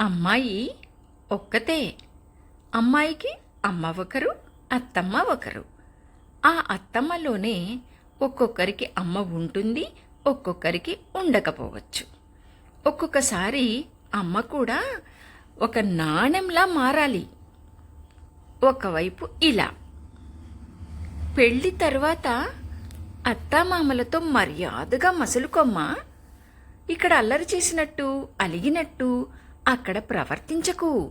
అమ్మాయి ఒక్కతే. అమ్మాయికి అమ్మ ఒకరు అత్తమ్మ ఒకరు. ఆ అత్తమ్మలోనే ఒక్కొక్కరికి అమ్మ ఉంటుంది ఒక్కొక్కరికి ఉండకపోవచ్చు. ఒక్కొక్కసారి అమ్మ కూడా ఒక నాణెంలా మారాలి. ఒకవైపు ఇలా. పెళ్ళి తర్వాత అత్తామామలతో మర్యాదగా మసులుకొమ్మా. ఇక్కడ అల్లరి చేసినట్టు అలిగినట్టు అక్కడ ప్రవర్తించకు.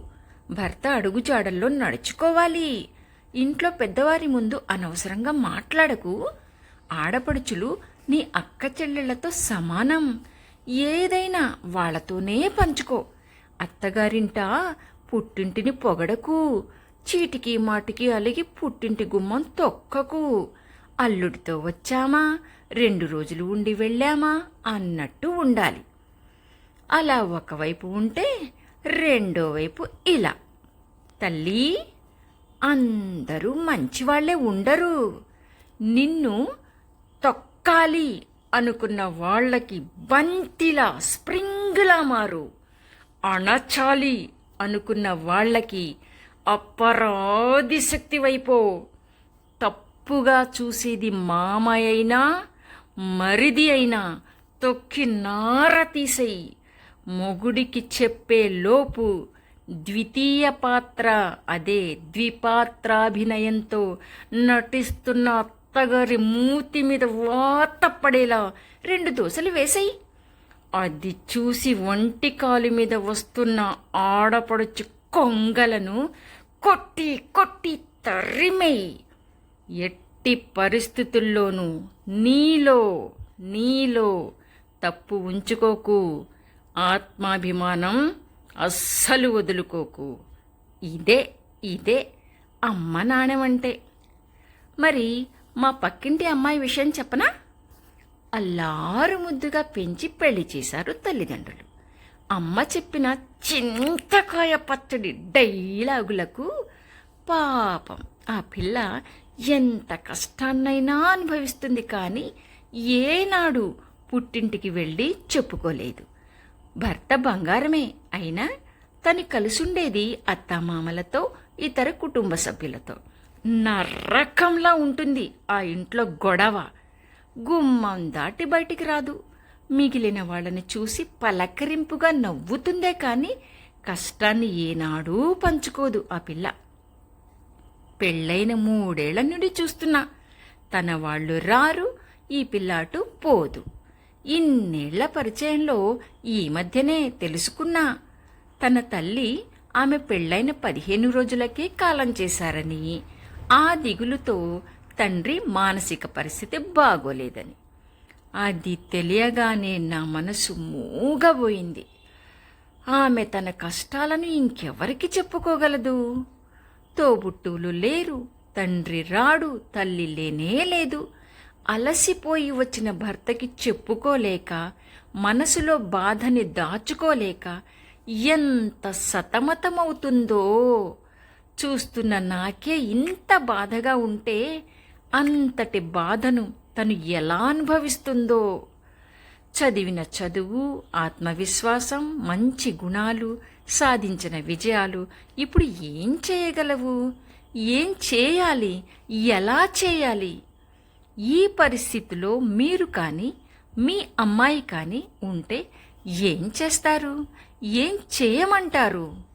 భర్త అడుగుజాడల్లో నడుచుకోవాలి. ఇంట్లో పెద్దవారి ముందు అనవసరంగా మాట్లాడకు. ఆడపడుచులు నీ అక్క చెల్లెళ్ళతో సమానం. ఏదైనా వాళ్ళతోనే పంచుకో. అత్తగారింట పుట్టింటిని పొగడకు. చీటికి మాటికి అలిగి పుట్టింటి గుమ్మం తొక్కకు. అల్లుడితో వచ్చామా? రెండు రోజులు ఉండి వెళ్ళామా? అన్నట్టు ఉండాలి. అలా ఒకవైపు ఉంటే రెండో వైపు ఇలా. తల్లి అందరూ మంచివాళ్ళే ఉండరు. నిన్ను తొక్కాలి అనుకున్న వాళ్ళకి బంతిలా స్ప్రింగ్లా మారు. అణచాలి అనుకున్న వాళ్ళకి అపరాధి శక్తి వైపో. తప్పుగా చూసేది మామయ్య అయినా మరిది అయినా తొక్కి నార తీసేయి. మొగుడికి చెప్పే లోపు ద్వితీయ పాత్ర అదే ద్విపాత్రాభినయంతో నటిస్తున్న అత్తగారి మూతి మీద వాత పడేలా రెండు దోశలు వేసేయి. అది చూసి వంటి కాలు మీద వస్తున్న ఆడపడుచు కొంగలను కొట్టి కొట్టి తరిమేయి. ఎట్టి పరిస్థితుల్లోనూ నీలో నీలో తప్పు ఉంచుకోకు. ఆత్మాభిమానం అస్సలు వదులుకోకు. ఇదే ఇదే అమ్మ నాణ్యమంటే మరి మా పక్కింటి అమ్మాయి విషయం చెప్పనా? అల్లారు ముద్దుగా పెంచి పెళ్ళి చేశారు తల్లిదండ్రులు. అమ్మ చెప్పిన చింతకాయ పచ్చడి డైలాగులకు పాపం. ఆ పిల్ల ఎంత కష్టాన్నైనా అనుభవిస్తుంది కానీ ఏనాడు పుట్టింటికి వెళ్ళి చెప్పుకోలేదు. భర్త బంగారమే అయినా తను కలిసుండేది అత్తామామలతో ఇతర కుటుంబ సభ్యులతో. నరకంలా ఉంటుంది ఆ ఇంట్లో గొడవ. గుమ్మం దాటి బయటికి రాదు. మిగిలిన వాళ్ళని చూసి పలకరింపుగా నవ్వుతుందే కానీ కష్టాన్ని ఏనాడూ పంచుకోదు ఆ పిల్ల. పెళ్ళైన మూడేళ్ళ నుండి చూస్తున్నా. తన వాళ్ళు రారు ఈ పిల్లాటు పోదు. ఇన్నేళ్ళ పరిచయంలో ఈ మధ్యనే తెలుసుకున్నా. తన తల్లి ఆమె పెళ్ళైన పదిహేను రోజులకే కాలం చేశారని. ఆ దిగులుతో తండ్రి మానసిక పరిస్థితి బాగోలేదని. అది తెలియగానే నా మనసు మూగబోయింది. ఆమె తన కష్టాలను ఇంకెవరికి చెప్పుకోగలదు? తోబుట్టువులు లేరు తండ్రి రాడు తల్లి లేనే లేదు. అలసిపోయి వచ్చిన భర్తకి చెప్పుకోలేక మనసులో బాధని దాచుకోలేక ఎంత సతమతమవుతుందో చూస్తున్న నాకే ఇంత బాధగా ఉంటే అంతటి బాధను తను ఎలా అనుభవిస్తుందో. చదివిన చదువు ఆత్మవిశ్వాసం మంచి గుణాలు సాధించిన విజయాలు ఇప్పుడు ఏం చేయగలవు? ఏం చేయాలి? ఎలా చేయాలి? ఈ పరిస్థితిలో మీరు కానీ మీ అమ్మాయి కానీ ఉంటే ఏం చేస్తారు? ఏం చేయమంటారు?